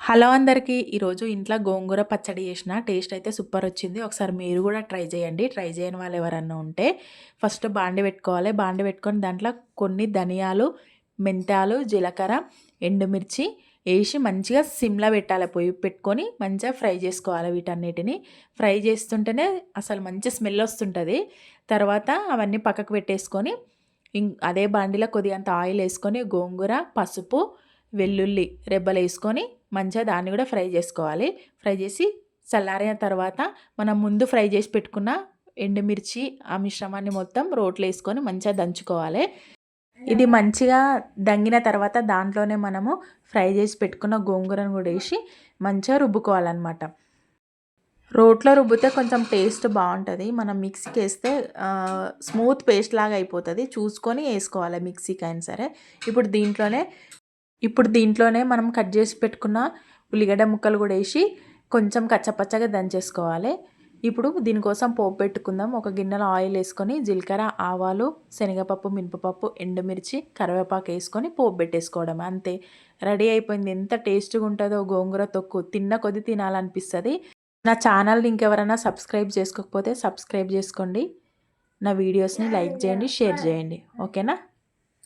Hello అందరికీ. ఈరోజు ఇంట్లో గోంగూర పచ్చడి చేసిన. టేస్ట్ అయితే సూపర్ వచ్చింది. ఒకసారి మీరు కూడా ట్రై చేయండి. ట్రై చేయని వాళ్ళు ఎవరన్నా ఉంటే ఫస్ట్ బాండి పెట్టుకోవాలి. బాండి పెట్టుకొని దాంట్లో కొన్ని ధనియాలు మెంతాలు జీలకర్ర ఎండుమిర్చి వేసి మంచిగా సిమ్లా పెట్టాలి. పొయ్యి పెట్టుకొని మంచిగా ఫ్రై చేసుకోవాలి వీటన్నిటిని. ఫ్రై చేస్తుంటేనే అసలు మంచి స్మెల్ వస్తుంటుంది. తర్వాత అవన్నీ పక్కకు పెట్టేసుకొని అదే బాండిలో కొద్దిగంత ఆయిల్ వేసుకొని గోంగూర పసుపు వెల్లుల్లి రెబ్బలు వేసుకొని మంచిగా దాన్ని కూడా ఫ్రై చేసుకోవాలి. ఫ్రై చేసి చల్లారిన తర్వాత మనం ముందు ఫ్రై చేసి పెట్టుకున్న ఎండుమిర్చి ఆ మిశ్రమాన్ని మొత్తం రోట్లో వేసుకొని మంచిగా దంచుకోవాలి. ఇది మంచిగా దంగిన తర్వాత దాంట్లోనే మనము ఫ్రై చేసి పెట్టుకున్న గోంగూరను కూడా వేసి మంచిగా రుబ్బుకోవాలన్నమాట. రోట్లో రుబ్బితే కొంచెం టేస్ట్ బాగుంటుంది. మనం మిక్సీకి వేస్తే స్మూత్ పేస్ట్ లాగా అయిపోతుంది. చూసుకొని వేసుకోవాలి మిక్సీకి అయినా సరే. ఇప్పుడు దీంట్లోనే ఇప్పుడు దీంట్లోనే మనం కట్ చేసి పెట్టుకున్న ఉల్లిగడ్డ ముక్కలు కూడా వేసి కొంచెం కచ్చపచ్చగా దంచేసుకోవాలి. ఇప్పుడు దీనికోసం పోపు పెట్టుకుందాం. ఒక గిన్నెలో ఆయిల్ వేసుకొని జీలకర్ర ఆవాలు శనగపప్పు మినపపప్పు ఎండుమిర్చి కరివేపాకు వేసుకొని పోపు పెట్టేసుకోవడం అంతే. రెడీ అయిపోయింది. ఎంత టేస్ట్గా ఉంటుందో గోంగూర తొక్కు. తిన్న కొద్ది తినాలనిపిస్తుంది. నా ఛానల్ని ఇంకెవరైనా సబ్స్క్రైబ్ చేసుకోకపోతే సబ్స్క్రైబ్ చేసుకోండి. నా వీడియోస్ని లైక్ చేయండి షేర్ చేయండి. ఓకేనా?